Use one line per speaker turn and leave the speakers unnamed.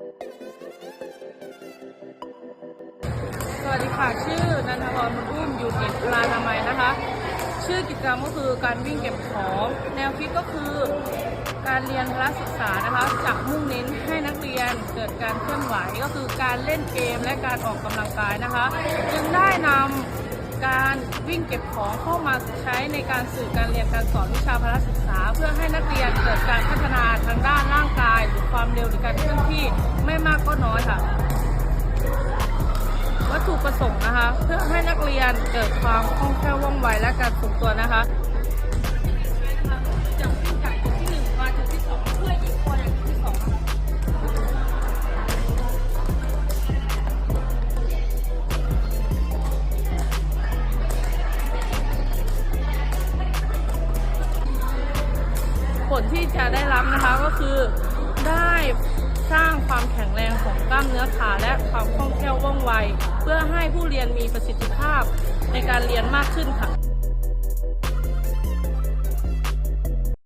สวัสดีค่ะ ชื่อนันทพรมุนอุ้มอยู่ติดลานามัยนะคะ ชื่อกิจกรรมก็คือการวิ่งเก็บของ แนวคิดก็คือการเรียนพละศึกษานะคะจะมุ่งเน้นให้นักเรียนเกิดการเคลื่อนไหวก็คือการเล่นเกมและการออกกำลังกายนะคะ จึงได้นำการวิ่งเก็บของเข้ามาใช้ในการสื่อการเรียนการสอนวิชาพละศึกษา เพื่อให้นักเรียนเกิดการพัฒนาทั้ง ความเร็วหรือการเคลื่อนที่ไม่มากก็น้อยค่ะ วัตถุประสงค์นะคะ เพื่อให้นักเรียนเกิดความคล่องแคล่วว่องไวและการทรงตัวนะคะจะวิ่งจากจุดที่หนึ่งมาจุดที่สองเพื่อยิงตัวอย่างจุดที่สองนะคะผลที่จะได้รับนะคะก็คือ ได้สร้างความแข็งแรงของกล้ามเนื้อขาและความคล่องแคล่วว่องไว เพื่อให้ผู้เรียนมีประสิทธิภาพในการเรียนมากขึ้นค่ะ